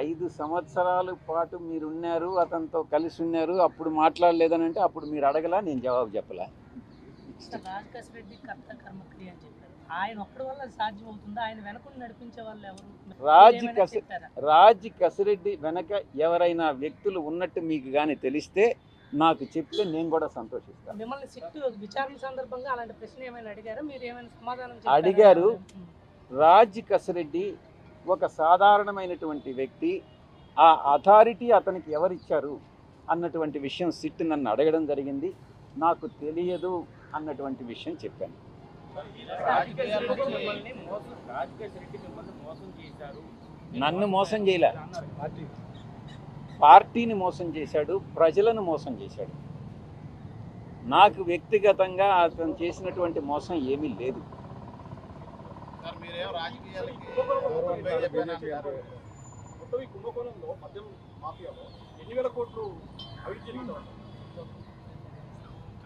ఐదు సంవత్సరాల పాటు మీరు ఉన్నారు అతనితో కలిసి ఉన్నారు అప్పుడు మాట్లాడలేదని అంటే అప్పుడు మీరు అడగలా నేను జవాబు చెప్పలా రాజకేశ్ రెడ్డి కర్త కర్మక్రియ అని చెప్పారు ఆయన ఒక్కడి వల్ల సాధ్యం అవుతుందా ఆయన వెనకుండా నడిపించే వాళ్ళు ఎవరు రాజ్ కసి-? రాజ్ కసిరెడ్డి వెనక ఎవరైనా వ్యక్తులు ఉన్నట్టు మీకు కానీ తెలిస్తే నాకు చెప్తే నేను కూడా సంతోషిస్తాను మిమ్మల్ని విచారణ సందర్భంగా అలాంటి ప్రశ్న ఏమైనా అడిగారా మీరు ఏమైనా సమాధానం? అడిగారు. రాజ్ కసిరెడ్డి ఒక సాధారణమైనటువంటి వ్యక్తి ఆ అథారిటీ అతనికి ఎవరిచ్చారు అన్నటువంటి విషయం సిట్ నన్ను అడగడం జరిగింది. నాకు తెలియదు అన్నటువంటి విషయం చెప్పాను. మోసం చేశారు నన్ను మోసం చేయలే. పార్టీని మోసం చేశాడు ప్రజలను మోసం చేశాడు. నాకు వ్యక్తిగతంగా అతను చేసినటువంటి మోసం ఏమీ లేదు. సార్ మీరేం రాజకీయాలకి మొత్తం ఈ కుంభకోణంలో మద్యం మాఫియాలో ఎన్ని వేల కోట్లు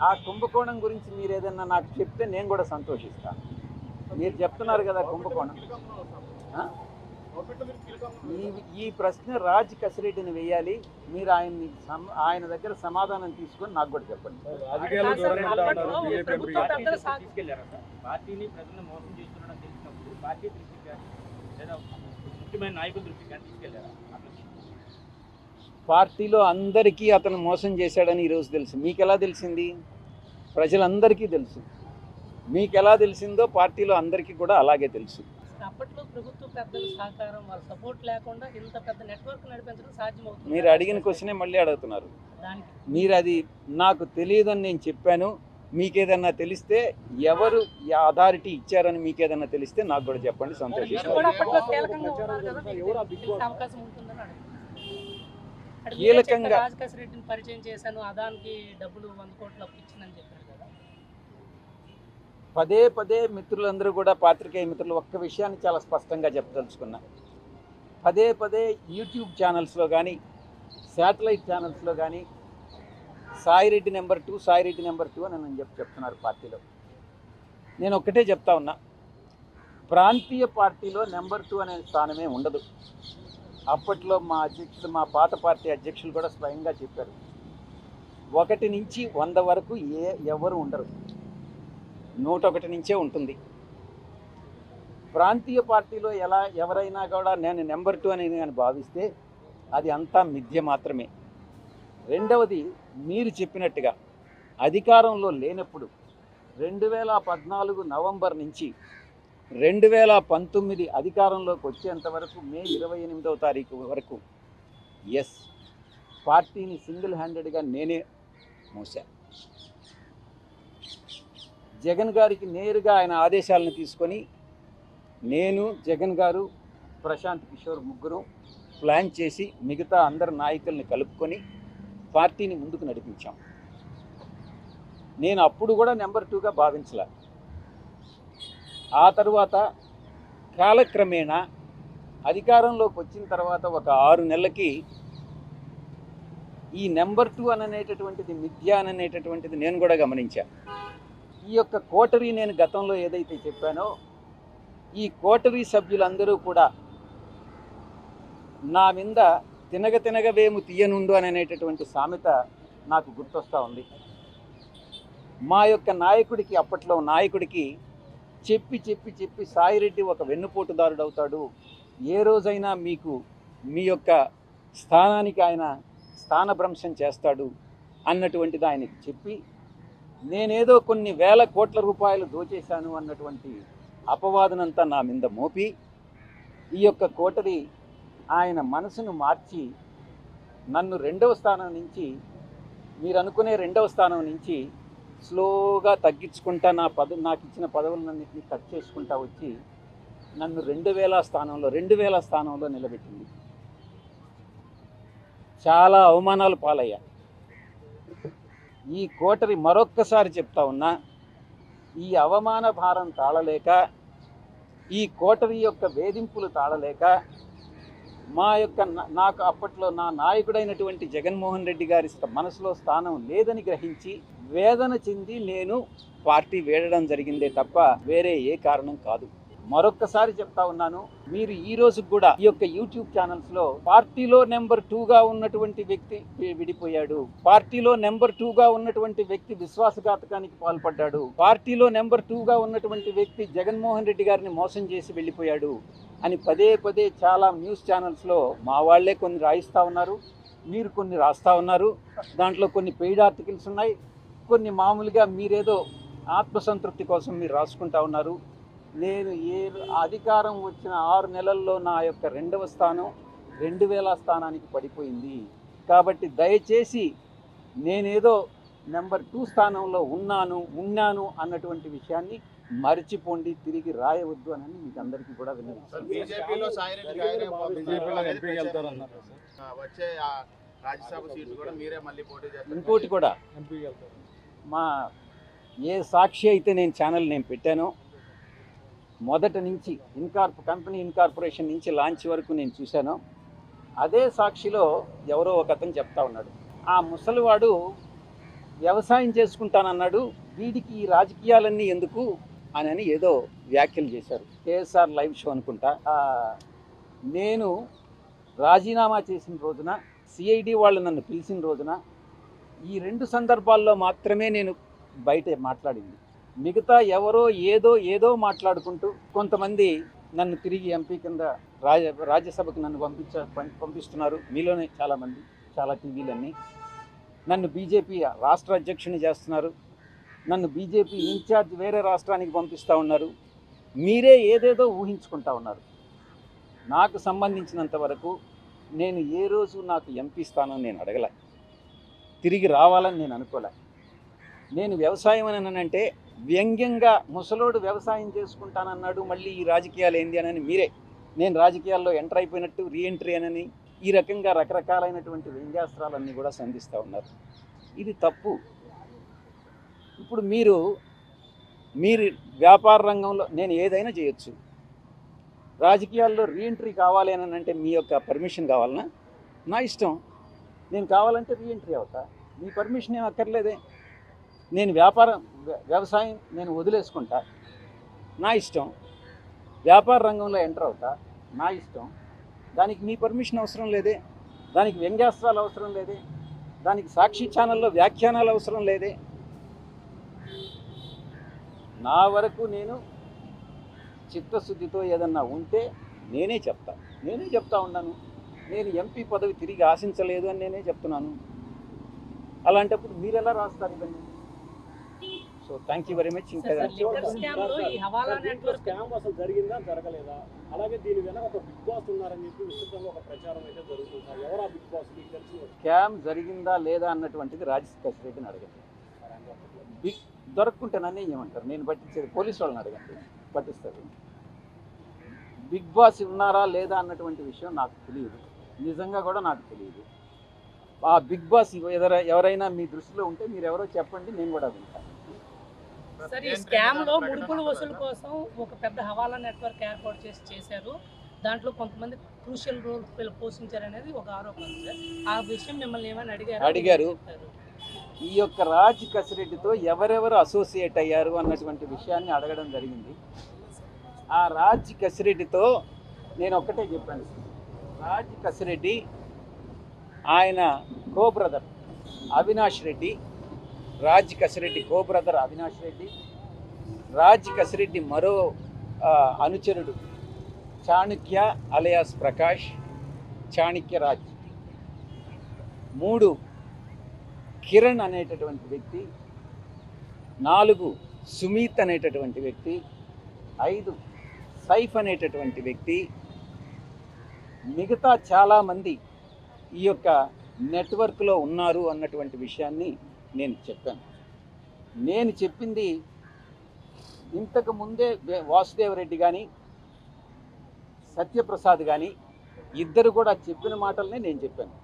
ఆ కుంభకోణం గురించి మీరు ఏదన్నా నాకు చెప్తే నేను కూడా సంతోషిస్తాను మీరు చెప్తున్నారు కదా కుంభకోణం. ఈ ఈ ప్రశ్న రాజ్ కసిరెడ్డిని వేయాలి. మీరు ఆయన్ని ఆయన దగ్గర సమాధానం తీసుకొని నాకు కూడా చెప్పండి. పార్టీని ప్రజలను మోసం పార్టీ దృష్టికి కానీ లేదా ముఖ్యమైన నాయకుల దృష్టికి కానీ తీసుకెళ్ళారా? అట్లా పార్టీలో అందరికీ అతను మోసం చేశాడని ఈరోజు తెలుసు మీకు ఎలా తెలిసింది? ప్రజలందరికీ తెలుసు. మీకు ఎలా తెలిసిందో పార్టీలో అందరికీ కూడా అలాగే తెలుసు. అప్పట్లో ప్రభుత్వ పెద్దల సహకారం వాళ్ళ సపోర్ట్ లేకుండా ఇంత పెద్ద నెట్వర్క్ నడిపించడం మీరు అడిగిన క్వశ్చనే మళ్ళీ అడుగుతున్నారు. మీరు అది నాకు తెలియదని నేను చెప్పాను. మీకేదన్నా తెలిస్తే ఎవరు అథారిటీ ఇచ్చారని మీకేదన్నా తెలిస్తే నాకు కూడా చెప్పండి సంతోషిస్తాను. కీలకంగా పరిచయం చేశాను అదానికి డబ్బులు కోట్లు పదే పదే మిత్రులందరూ కూడా పాత్రికేయ మిత్రులు ఒక్క విషయాన్ని చాలా స్పష్టంగా చెప్పదలుచుకున్నా. పదే పదే యూట్యూబ్ ఛానల్స్లో కానీ శాటిలైట్ ఛానల్స్లో కానీ Sai Reddy number two Sai Reddy number two అని నేను చెప్పి చెప్తున్నారు పార్టీలో. నేను ఒక్కటే చెప్తా ఉన్నా ప్రాంతీయ పార్టీలో నెంబర్ టూ అనే స్థానమే ఉండదు. అప్పట్లో మా అధ్యక్షులు మా పాత పార్టీ అధ్యక్షులు కూడా స్వయంగా చెప్పారు. ఒకటి నుంచి వంద వరకు ఏ ఎవరు ఉండరు. నూట ఒకటి నుంచే ఉంటుంది. ప్రాంతీయ పార్టీలో ఎలా ఎవరైనా కూడా నేను నెంబర్ టూ అని నేను భావిస్తే అది అంతా మిథ్య మాత్రమే. రెండవది మీరు చెప్పినట్టుగా అధికారంలో లేనప్పుడు రెండు వేల పద్నాలుగు నవంబర్ నుంచి రెండు వేల పంతొమ్మిది అధికారంలోకి వచ్చేంత వరకు మే ఇరవై ఎనిమిదవ తారీఖు వరకు ఎస్ పార్టీని సింగిల్ హ్యాండెడ్గా నేనే మోసా. జగన్ గారికి నేరుగా ఆయన ఆదేశాలను తీసుకొని నేను జగన్ గారు ప్రశాంత్ కిషోర్ ముగ్గురు ప్లాన్ చేసి మిగతా అందరు నాయకుల్ని కలుపుకొని పార్టీని ముందుకు నడిపించాం. నేను అప్పుడు కూడా నెంబర్ టూగా భావించలే. ఆ తర్వాత కాలక్రమేణా అధికారంలోకి వచ్చిన తర్వాత ఒక ఆరు నెలలకి ఈ నెంబర్ టూ అననేటటువంటిది మిథ్య అననేటటువంటిది నేను కూడా గమనించాను ఈ యొక్క కోటరీ నేను గతంలో ఏదైతే చెప్పానో ఈ కోటరీ సభ్యులందరూ కూడా నా మీద తినగ తినగ వేము తీయనుండు అని అనేటటువంటి సామెత నాకు గుర్తొస్తూ ఉంది. మా యొక్క నాయకుడికి అప్పట్లో నాయకుడికి చెప్పి చెప్పి చెప్పి సాయిరెడ్డి ఒక వెన్నుపోటుదారుడు అవుతాడు ఏ రోజైనా మీకు మీ యొక్క స్థానానికి ఆయన స్థానభ్రంశం చేస్తాడు అన్నటువంటిది ఆయనకి చెప్పి నేనేదో కొన్ని వేల కోట్ల రూపాయలు దోచేశాను అన్నటువంటి అపవాదనంతా నా మీద మోపి ఈ యొక్క కోటరి ఆయన మనసును మార్చి నన్ను రెండవ స్థానం నుంచి మీరు అనుకునే రెండవ స్థానం నుంచి స్లోగా తగ్గించుకుంటా నా పద నాకు ఇచ్చిన పదవులన్నింటినీ కట్ చేసుకుంటా వచ్చి నన్ను రెండు వేల స్థానంలో రెండు వేల స్థానంలో నిలబెట్టింది. చాలా అవమానాలు పాలయ్యా. ఈ కోటరి మరొక్కసారి చెప్తా ఉన్నా ఈ అవమాన భారం తాళలేక ఈ కోటరి యొక్క వేధింపులు తాళలేక మా యొక్క నాకు అప్పట్లో నా నాయకుడైనటువంటి జగన్మోహన్ రెడ్డి గారి మనసులో స్థానం లేదని గ్రహించి వేదన చెంది నేను పార్టీ వేడడం జరిగిందే తప్ప వేరే ఏ కారణం కాదు. మరొక్కసారి చెప్తా ఉన్నాను మీరు ఈ రోజు కూడా ఈ యొక్క యూట్యూబ్ ఛానల్స్లో పార్టీలో నెంబర్ టూగా ఉన్నటువంటి వ్యక్తి విడిపోయాడు. పార్టీలో నెంబర్ టూగా ఉన్నటువంటి వ్యక్తి విశ్వాసఘాతకానికి పాల్పడ్డాడు. పార్టీలో నెంబర్ టూగా ఉన్నటువంటి వ్యక్తి జగన్మోహన్ రెడ్డి గారిని మోసం చేసి వెళ్ళిపోయాడు. అని పదే పదే చాలా న్యూస్ ఛానల్స్లో మా వాళ్ళే కొన్ని రాయిస్తూ ఉన్నారు మీరు కొన్ని రాస్తా ఉన్నారు. దాంట్లో కొన్ని పెయిడ్ ఆర్టికల్స్ ఉన్నాయి. కొన్ని మామూలుగా మీరేదో ఆత్మసంతృప్తి కోసం మీరు రాసుకుంటా ఉన్నారు. నేను ఏ అధికారం వచ్చిన ఆరు నెలల్లో నా యొక్క రెండవ స్థానం రెండు వేల స్థానానికి పడిపోయింది. కాబట్టి దయచేసి నేనేదో నెంబర్ టూ స్థానంలో ఉన్నాను ఉన్నాను అన్నటువంటి విషయాన్ని మరిచిపోండి తిరిగి రాయవద్దు అని మీకు అందరికీ కూడా సార్ విన్నవిస్తున్నాను బీజేపీలో సాయిరెడ్డి గారే బీజేపీలో ఎంపీకి వెళ్తారన్నారు ఆ, వచ్చే ఆ రాజ్యసభ సీట్లు కూడా మీరే మళ్ళీ పోటీ చేస్తారు. ఇంకోటి కూడా మా ఏ సాక్షి అయితే నేను ఛానల్ నేను పెట్టానో మొదట నుంచి ఇన్కార్ప్ కంపెనీ ఇన్కార్పొరేషన్ నుంచి లాంచ్ వరకు నేను చూశాను అదే సాక్షిలో ఎవరో ఒక అతను చెప్తా ఉన్నాడు. ఆ ముసలివాడు వ్యవసాయం చేసుకుంటానన్నాడు వీడికి ఈ రాజకీయాలన్నీ ఎందుకు? అని ఏదో వ్యాఖ్యలు చేశారు. కేఎస్ఆర్ లైవ్ షో అనుకుంటా. నేను రాజీనామా చేసిన రోజున సిఐడి వాళ్ళు నన్ను పిలిచిన రోజున ఈ రెండు సందర్భాల్లో మాత్రమే నేను బయట మాట్లాడింది. మిగతా ఎవరో ఏదో ఏదో మాట్లాడుకుంటూ కొంతమంది నన్ను తిరిగి ఎంపీ కింద రాజ రాజ్యసభకు నన్ను పంపించ పం- పంపిస్తున్నారు. మీలోనే చాలామంది చాలా టీవీలన్నీ. నన్ను బీజేపీ రాష్ట్ర అధ్యక్షుని చేస్తున్నారు. నన్ను బీజేపీ ఇన్ఛార్జ్ వేరే రాష్ట్రానికి పంపిస్తూ ఉన్నారు. మీరే ఏదేదో ఊహించుకుంటా ఉన్నారు. నాకు సంబంధించినంత వరకు నేను ఏ రోజు నాకు ఎంపీ స్థానం నేను అడగలే. తిరిగి రావాలని నేను అనుకోలే. నేను వ్యవసాయం అని అంటే వ్యంగ్యంగా ముసలోడు వ్యవసాయం చేసుకుంటానన్నాడు మళ్ళీ ఈ రాజకీయాలు ఏంది అని మీరే. నేను రాజకీయాల్లో ఎంటర్ అయిపోయినట్టు రీఎంట్రీ అనని ఈ రకంగా రకరకాలైనటువంటి వ్యంగ్యాస్త్రాలన్నీ కూడా సంధిస్తూ ఉన్నారు. ఇది తప్పు. ఇప్పుడు మీరు మీరు వ్యాపార రంగంలో నేను ఏదైనా చేయొచ్చు. రాజకీయాల్లో రీఎంట్రీ కావాలి అని అంటే మీ యొక్క పర్మిషన్ కావాలనా? నా ఇష్టం. నేను కావాలంటే రీఎంట్రీ అవుతా. మీ పర్మిషన్ ఏం అక్కర్లేదే. నేను వ్యాపారం వ్యవసాయం నేను వదిలేసుకుంటా. నా ఇష్టం. వ్యాపార రంగంలో ఎంటర్ అవుతా. నా ఇష్టం. దానికి మీ పర్మిషన్ అవసరం లేదే. దానికి వ్యంగ్యాస్త్రాలు అవసరం లేదే. దానికి సాక్షి ఛానల్లో వ్యాఖ్యానాలు అవసరం లేదే. నా వరకు నేను చిత్తశుద్ధితో ఏదన్నా ఉంటే నేనే చెప్తా. నేనే చెప్తా ఉన్నాను. నేను ఎంపీ పదవి తిరిగి ఆశించలేదు అని నేనే చెప్తున్నాను. అలాంటప్పుడు మీరు ఎలా రాస్తారు ఇవన్నీ? So thank you very much ఇంకా సార్, లిక్కర్ స్కామ్లో ఈ హవాలా నెట్వర్క్ స్కామ్ అసలు జరిగిందా? జరగలేదా? అలాగే దీని వెనక ఒక బిగ్ బాస్ ఉన్నారని చెప్పి విస్తృతంగా ఒక ప్రచారం అయితే జరుగుతుంది సార్. ఎవరు ఆ బిగ్ బాస్ మీకు తెలిసి స్కామ్ జరిగిందా లేదా అన్నటువంటిది రాజశేఖర్ రెడ్డిని అడగండి. బిగ్ దొరక్కుంటే నన్ను ఏమంటారు నేను పట్టించేది పోలీసు వాళ్ళని అడగండి. పట్టిస్తారు. బిగ్ బాస్ ఉన్నారా లేదా అన్నటువంటి విషయం నాకు తెలియదు. నిజంగా కూడా నాకు తెలియదు. ఆ బిగ్ బాస్ ఎవర ఎవరైనా మీ దృష్టిలో ఉంటే మీరు ఎవరో చెప్పండి నేను కూడా వింటాను. సార్ ఈ స్కామ్లో ముడుపులు వసూలు కోసం ఒక పెద్ద హవాలా నెట్వర్క్ ఏర్పాటు చేసి చేశారు. దాంట్లో కొంతమంది క్రూషియల్ రోల్ వీళ్ళు పోషించారు అనేది ఒక ఆరోపణ సార్. ఆ విషయం మిమ్మల్ని ఏమైనా అడిగారు? అడిగారు. ఈ యొక్క రాజ్ కసిరెడ్డితో ఎవరెవరు అసోసియేట్ అయ్యారు అన్నటువంటి విషయాన్ని అడగడం జరిగింది. ఆ రాజ్ కసిరెడ్డితో నేను ఒక్కటే చెప్పాను. రాజ్ కసిరెడ్డి ఆయన co brother Avinash Reddy Raj Kasireddy co brother Avinash Reddy Raj Kasireddy మరో అనుచరుడు చాణక్య అలయాస్ ప్రకాష్ చాణక్య రాజ్. మూడు కిరణ్ అనేటటువంటి వ్యక్తి నాలుగు సుమీత్ అనేటటువంటి వ్యక్తి ఐదు సైఫ్ అనేటటువంటి వ్యక్తి మిగతా చాలామంది ఈ యొక్క నెట్వర్క్లో ఉన్నారు అన్నటువంటి విషయాన్ని నేను చెప్పాను. నేను చెప్పింది ఇంతకు ముందే వాసుదేవరెడ్డి కానీ సత్యప్రసాద్ కానీ ఇద్దరు కూడా చెప్పిన మాటలనే నేను చెప్పాను.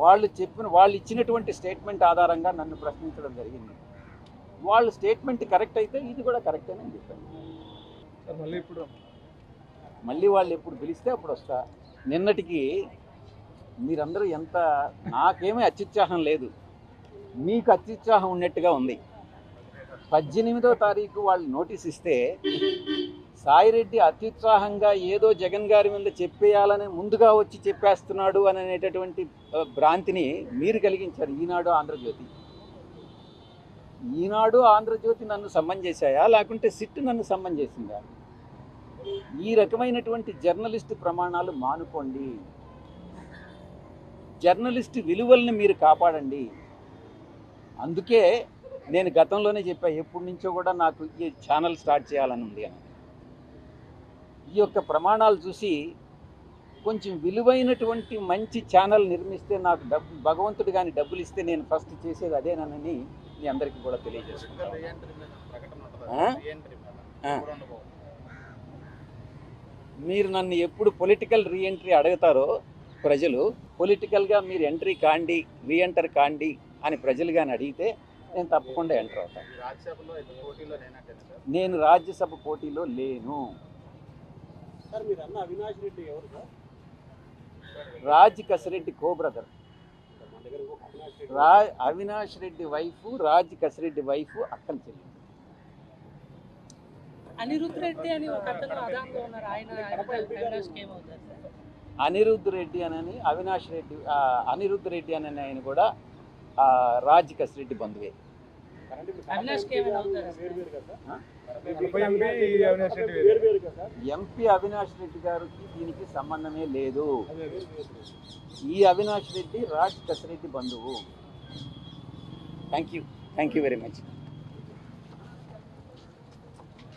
వాళ్ళు చెప్పిన వాళ్ళు ఇచ్చినటువంటి స్టేట్మెంట్ ఆధారంగా నన్ను ప్రశ్నించడం జరిగింది. వాళ్ళ స్టేట్మెంట్ కరెక్ట్ అయితే ఇది కూడా కరెక్ట్ అని చెప్పాను. మళ్ళీ ఇప్పుడు మళ్ళీ వాళ్ళు ఎప్పుడు పిలిస్తే అప్పుడు వస్తా. నిన్నటికి మీరందరూ ఎంత నాకేమీ అత్యుత్సాహం లేదు. మీకు అత్యుత్సాహం ఉన్నట్టుగా ఉంది. పద్దెనిమిదో తారీఖు వాళ్ళు నోటీస్ ఇస్తే సాయిరెడ్డి అత్యుత్సాహంగా ఏదో జగన్ గారి మీద చెప్పేయాలని ముందుగా వచ్చి చెప్పేస్తున్నాడు అని అనేటటువంటి భ్రాంతిని మీరు కలిగించారు ఈనాడు ఆంధ్రజ్యోతి. ఈనాడు ఆంధ్రజ్యోతి నన్ను సమ్మం చేశాయా? లేకుంటే సిట్ నన్ను సమ్మం చేసిందా? ఈ రకమైనటువంటి జర్నలిస్ట్ ప్రమాణాలు మానుకోండి. జర్నలిస్ట్ విలువల్ని మీరు కాపాడండి. అందుకే నేను గతంలోనే చెప్పా ఎప్పటి నుంచో కూడా నాకు ఈ ఛానల్ స్టార్ట్ చేయాలని ఉంది అని. ఈ యొక్క ప్రమాణాలు చూసి కొంచెం విలువైనటువంటి మంచి ఛానల్ నిర్మిస్తే నాకు డబ్బు భగవంతుడు కానీ డబ్బులు ఇస్తే నేను ఫస్ట్ చేసేది అదేనని మీ అందరికీ కూడా ఉండబోవు? మీరు నన్ను ఎప్పుడు పొలిటికల్ రీఎంట్రీ అడుగుతారో ప్రజలు పొలిటికల్గా మీరు ఎంట్రీ కాండి రీఎంటర్ కాండి అని ప్రజలు కానీ అడిగితే నేను తప్పకుండా ఎంటర్ అవుతాను. నేను రాజ్యసభ పోటీలో లేను. సార్ మీరు అన్న అవినాష్ రెడ్డి ఎవరు sir? Raj Kasireddy co brother. రా అవినాష్ రెడ్డి వైఫ్ రాజ్ కసిరెడ్డి వైఫ్ అక్కని చెల్లి అనిరుద్ధ్ రెడ్డి అని ఒక అతను ఉన్నారు. ఆయన అనిరుద్ధ్ రెడ్డి అని అవినాష్ రెడ్డి ఆ, అనిరుద్ధ్ రెడ్డి అని ఆయన కూడా ఆ, రాజ్ కసిరెడ్డి బంధువే. ఎంపీ అవినాష్ రెడ్డి గారికి దీనికి సంబంధమే లేదు. ఈ అవినాష్ రెడ్డి రాజ్ కసిరెడ్డి బంధువు. Thank you thank you very much